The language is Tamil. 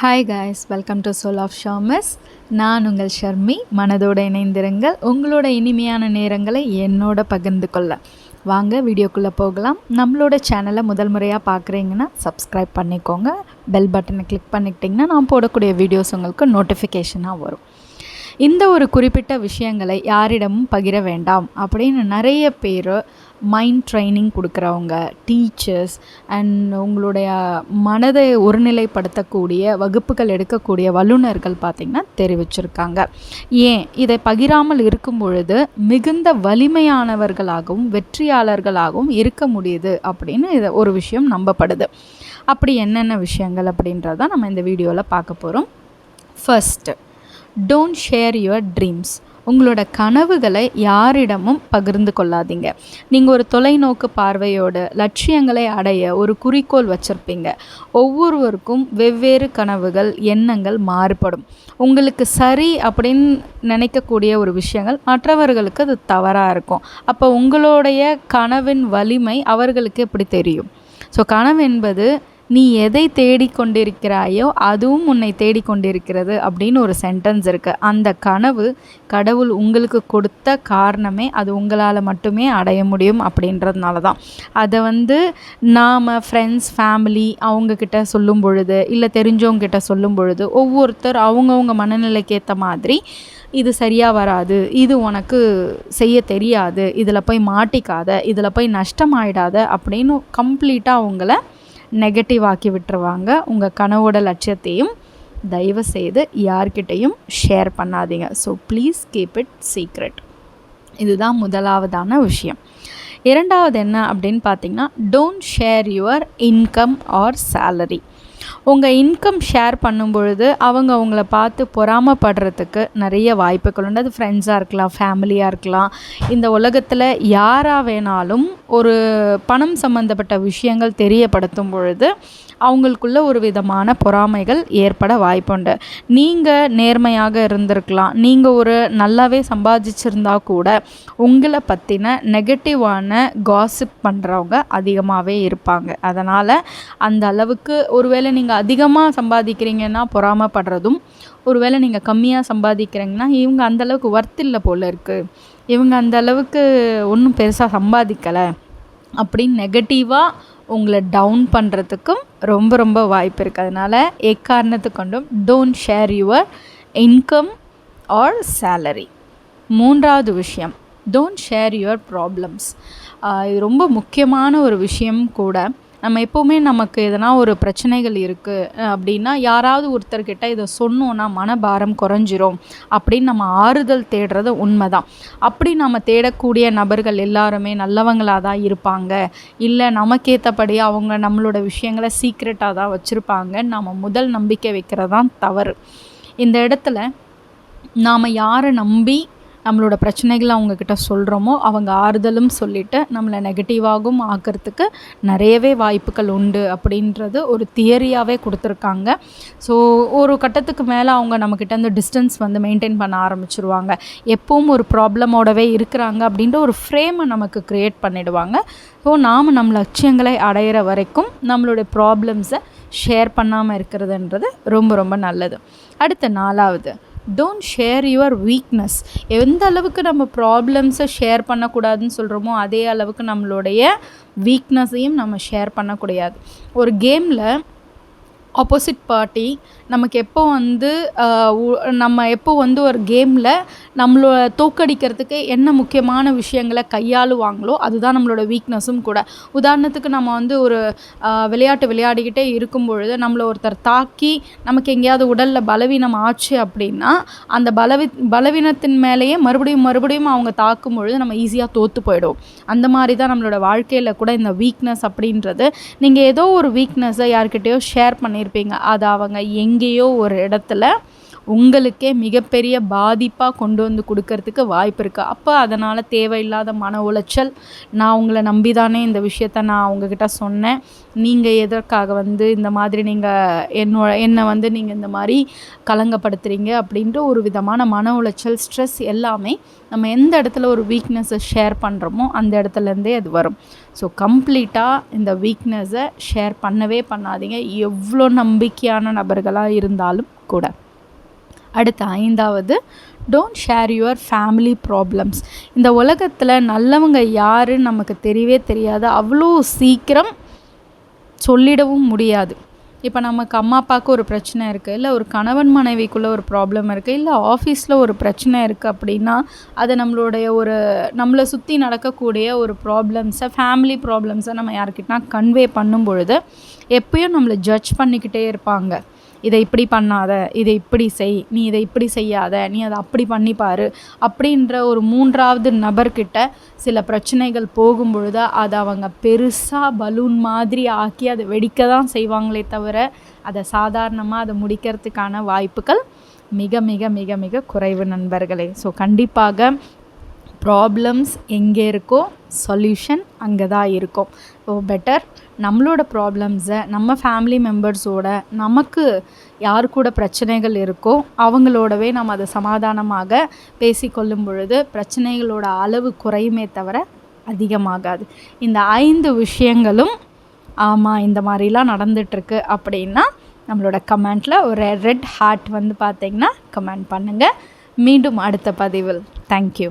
Hi guys welcome to soul of Shamas நான் உங்கள் ஷர்மி. மனதோடு இணைந்திருங்கள். உங்களோட இனிமையான நேரங்களை என்னோட பகிர்ந்து கொள்ள. வாங்க வீடியோக்குள்ளே போகலாம். நம்மளோட சேனலை முதல் முறையாக பார்க்குறீங்கன்னா சப்ஸ்கிரைப் பண்ணிக்கோங்க. பெல் பட்டனை கிளிக் பண்ணிக்கிட்டிங்கன்னா நான் போடக்கூடிய வீடியோஸ் உங்களுக்கு நோட்டிஃபிகேஷனாக வரும். இந்த ஒரு குறிப்பிட்ட விஷயங்களை யாரிடமும் பகிர வேண்டாம் அப்படின்னு நிறைய பேர் மைண்ட் ட்ரைனிங் கொடுக்குறவங்க டீச்சர்ஸ் அண்ட் உங்களுடைய மனதை ஒருநிலைப்படுத்தக்கூடிய வகுப்புகள் எடுக்கக்கூடிய வல்லுநர்கள் பார்த்திங்கன்னா தெரிவிச்சிருக்காங்க. ஏன்? இதை பகிராமல் இருக்கும் பொழுது மிகுந்த வலிமையானவர்களாகவும் வெற்றியாளர்களாகவும் இருக்க முடியுது அப்படின்னு இதை ஒரு விஷயம் நம்பப்படுது. அப்படி என்னென்ன விஷயங்கள் அப்படின்றத நம்ம இந்த வீடியோவில் பார்க்க போகிறோம் first don't share your dreams உங்களோட கனவுகளை யாரிடமும் பகிர்ந்து கொள்ளாதீங்க. நீங்கள் ஒரு தொலைநோக்கு பார்வையோடு லட்சியங்களை அடைய ஒரு குறிக்கோள் வச்சுருப்பீங்க. ஒவ்வொருவருக்கும் வெவ்வேறு கனவுகள் எண்ணங்கள் மாறுபடும். உங்களுக்கு சரி அப்படின்னு நினைக்கக்கூடிய ஒரு விஷயங்கள் மற்றவர்களுக்கு அது தவறாக இருக்கும். அப்போ உங்களுடைய கனவின் வலிமை அவர்களுக்கு எப்படி தெரியும்? ஸோ கனவு என்பது நீ எதை தேடிக்கொண்டிருக்கிறாயோ அதுவும் உன்னை தேடிக்கொண்டிருக்கிறது அப்படின்னு ஒரு சென்டென்ஸ் இருக்குது அந்த கனவு கடவுள் உங்களுக்கு கொடுத்த காரணமே அது உங்களால் மட்டுமே அடைய முடியும் அப்படின்றதுனால தான் அதை வந்து நாம் ஃப்ரெண்ட்ஸ் ஃபேமிலி அவங்கக்கிட்ட சொல்லும் பொழுது இல்லை தெரிஞ்சவங்கக்கிட்ட சொல்லும் பொழுது ஒவ்வொருத்தர் அவங்கவுங்க மனநிலைக்கு ஏற்ற மாதிரி இது சரியாக வராது இது உனக்கு செய்ய தெரியாது இதில் போய் மாட்டிக்காத இதில் போய் நஷ்டமாயிடாத அப்படின்னு கம்ப்ளீட்டாக அவங்கள நெகட்டிவ் ஆக்கி விட்டுருவாங்க. உங்கள் கனவோட லட்சியத்தையும் தயவு செய்து யார்கிட்டையும் ஷேர் பண்ணாதீங்க. So please keep it secret இதுதான் முதலாவதான விஷயம். இரண்டாவது என்ன அப்படின்னு பார்த்தீங்கன்னா don't share your income or salary உங்கள் இன்கம் ஷேர் பண்ணும் பொழுது அவங்க அவங்கள பார்த்து பொறாமப்படுறதுக்கு நிறைய வாய்ப்புகள் உண்டு. அது ஃப்ரெண்ட்ஸாக இருக்கலாம் ஃபேமிலியாக இருக்கலாம். இந்த உலகத்தில் யாராக வேணாலும் ஒரு பணம் சம்மந்தப்பட்ட விஷயங்கள் தெரியப்படுத்தும் பொழுது அவங்களுக்குள்ள ஒரு விதமான பொறாமைகள் ஏற்பட வாய்ப்புண்டு. நீங்கள் நேர்மையாக இருந்திருக்கலாம். நீங்கள் ஒரு நல்லாவே சம்பாதிச்சிருந்தா கூட உங்களை பற்றின நெகட்டிவான காசிப் பண்ணுறவங்க அதிகமாகவே இருப்பாங்க. அதனால் அந்த அளவுக்கு ஒருவேளை நீங்கள் அதிகமாக சம்பாதிக்கிறீங்கன்னா பொறாமப்படுறதும் ஒருவேளை நீங்கள் கம்மியாக சம்பாதிக்கிறீங்கன்னா இவங்க அந்தளவுக்கு ஒர்த் இல்லை போல் இருக்குது இவங்க அந்த அளவுக்கு ஒன்றும் பெருசாக சம்பாதிக்கலை அப்படின்னு நெகட்டிவாக உங்களை டவுன் பண்ணுறதுக்கும் ரொம்ப ரொம்ப வாய்ப்பு இருக்குது அதனால் எக்காரணத்து கொண்டும் don't share your income or salary மூன்றாவது விஷயம் டோன்ட் ஷேர் யுவர் ப்ராப்ளம்ஸ் இது ரொம்ப முக்கியமான ஒரு விஷயம் கூட. நம்ம எப்போவுமே நமக்கு எதனா ஒரு பிரச்சனைகள் இருக்குது அப்படின்னா யாராவது ஒருத்தர்கிட்ட இதை சொன்னோன்னா மனபாரம் குறைஞ்சிரும். அப்படின்னு நம்ம ஆறுதல் தேடுறது உண்மை தான் அப்படி நம்ம தேடக்கூடிய நபர்கள் எல்லாருமே நல்லவங்களாக தான் இருப்பாங்க. இல்லை நமக்கேற்றபடி அவங்க நம்மளோட விஷயங்களை சீக்ரெட்டாக தான் வச்சுருப்பாங்க. நம்ம முதல் நம்பிக்கை வைக்கிறது தான் தவறு. இந்த இடத்துல நாம் யாரை நம்பி நம்மளோட பிரச்சனைகளை அவங்கக்கிட்ட சொல்கிறோமோ அவங்க ஆறுதலும் சொல்லிவிட்டு நம்மளை நெகட்டிவாகவும் ஆக்கிறதுக்கு நிறையவே வாய்ப்புகள் உண்டு அப்படின்றது ஒரு தியரியாகவே கொடுத்துருக்காங்க. ஸோ ஒரு கட்டத்துக்கு மேலே அவங்க நம்மக்கிட்ட அந்த டிஸ்டன்ஸ் வந்து மெயின்டைன் பண்ண ஆரம்பிச்சிருவாங்க. எப்பவும் ஒரு ப்ராப்ளமோடவே இருக்கிறாங்க அப்படின்ற ஒரு ஃப்ரேமை நமக்கு க்ரியேட் பண்ணிடுவாங்க. ஸோ நாம் நம்ம லட்சியங்களை அடையிற வரைக்கும் நம்மளுடைய ப்ராப்ளம்ஸை ஷேர் பண்ணாமல் இருக்கிறதுன்றது ரொம்ப ரொம்ப நல்லது. அடுத்த நாலாவது. டோன்ட் ஷேர் யுவர் வீக்னஸ் எந்த அளவுக்கு நம்ம ப்ராப்ளம்ஸை ஷேர் பண்ணக்கூடாதுன்னு சொல்கிறோமோ அதே அளவுக்கு நம்மளுடைய வீக்னஸையும் நம்ம ஷேர் பண்ணக்கூடாது. ஒரு கேமில் ஆப்போசிட் பார்ட்டி நமக்கு எப்போ வந்து நம்ம எப்போ வந்து ஒரு கேமில் நம்மளோட தோக்கடிக்கிறதுக்கு என்ன முக்கியமான விஷயங்களை கையாளுவாங்களோ அதுதான் நம்மளோட வீக்னஸும் கூட. உதாரணத்துக்கு நம்ம வந்து ஒரு விளையாட்டு விளையாடிக்கிட்டே இருக்கும் பொழுது நம்மளை ஒருத்தர் தாக்கி நமக்கு எங்கேயாவது உடலில் பலவீனம் ஆச்சு அப்படின்னா அந்த பலவி பலவீனத்தின் மேலேயே மறுபடியும் மறுபடியும் அவங்க தாக்கும் பொழுது நம்ம ஈஸியாக தோற்று போயிடும். அந்த மாதிரி தான் நம்மளோட வாழ்க்கையில் கூட இந்த வீக்னஸ் அப்படின்றது. நீங்கள் ஏதோ ஒரு வீக்னஸை யார்கிட்டேயோ ஷேர் பண்ணியிருப்பீங்க அது அவங்க எங்கேயோ ஒரு இடத்துல உங்களுக்கே மிகப்பெரிய பாதிப்பாக கொண்டு வந்து கொடுக்கறதுக்கு வாய்ப்பு இருக்குது அப்போ அதனால் தேவையில்லாத மன உளைச்சல் நான் உங்களை நம்பி தானே இந்த விஷயத்த நான் உங்ககிட்ட சொன்னேன். நீங்கள் எதற்காக வந்து இந்த மாதிரி நீங்கள் என்னோ என்னை வந்து நீங்கள் இந்த மாதிரி கலங்கப்படுத்துகிறீங்க அப்படின்ற ஒரு விதமான மன உளைச்சல் ஸ்ட்ரெஸ் எல்லாமே நம்ம எந்த இடத்துல ஒரு வீக்னஸை ஷேர் பண்ணுறோமோ அந்த இடத்துலேருந்தே அது வரும். ஸோ கம்ப்ளீட்டாக இந்த வீக்னஸை ஷேர் பண்ணவே பண்ணாதீங்க. எவ்வளோ நம்பிக்கையான நபர்களாக இருந்தாலும் கூட. அடுத்து ஐந்தாவது don't share your family problems இந்த உலகத்தில் நல்லவங்க யாருன்னு நமக்கு தெரியவே தெரியாது. அவ்வளோ சீக்கிரம் சொல்லிடவும் முடியாது. இப்போ நமக்கு அம்மா அப்பாவுக்கு ஒரு பிரச்சனை இருக்குது இல்லை ஒரு கணவன் மனைவிக்குள்ளே ஒரு ப்ராப்ளம் இருக்குது இல்லை ஆஃபீஸில் ஒரு பிரச்சனை இருக்குது அப்படின்னா அதை நம்மளுடைய ஒரு நம்மளை சுற்றி நடக்கக்கூடிய ஒரு ப்ராப்ளம்ஸை ஃபேமிலி ப்ராப்ளம்ஸை நம்ம யார்கிட்டனா கன்வே பண்ணும் பொழுது எப்பயும் நம்மளை ஜட்ஜ் பண்ணிக்கிட்டே இருப்பாங்க. இதை இப்படி பண்ணாத இதை இப்படி செய் நீ இதை இப்படி செய்யாத நீ அதை அப்படி பண்ணிப்பார் அப்படின்ற ஒரு மூன்றாவது நபர்கிட்ட சில பிரச்சனைகள் போகும் பொழுது அதை அவங்க பெருசாக பலூன் மாதிரி ஆக்கி அதை வெடிக்க தான் செய்வாங்களே தவிர அதை சாதாரணமாக அதை முடிக்கிறதுக்கான வாய்ப்புகள் மிக மிக மிக மிக குறைவு நண்பர்களே. ஸோ கண்டிப்பாக ப்ராப்ளம்ஸ் எங்கே இருக்கோ சொல்யூஷன் அங்கே தான் இருக்கும். ஸோ பெட்டர் நம்மளோட ப்ராப்ளம்ஸை நம்ம ஃபேமிலி மெம்பர்ஸோட நமக்கு யார் கூட பிரச்சனைகள் இருக்கோ அவங்களோடவே நம்ம அதை சமாதானமாக பேசிக்கொள்ளும் பொழுது பிரச்சனைகளோட அளவு குறையுமே தவிர அதிகமாகாது. இந்த ஐந்து விஷயங்களும் ஆமாம் இந்த மாதிரிலாம் நடந்துகிட்ருக்கு அப்படின்னா நம்மளோட கமெண்ட்டில் ஒரு ரெட் ஹார்ட் வந்து பார்த்திங்கன்னா கமெண்ட் பண்ணுங்கள் மீண்டும் அடுத்த பதிவில். தேங்க்யூ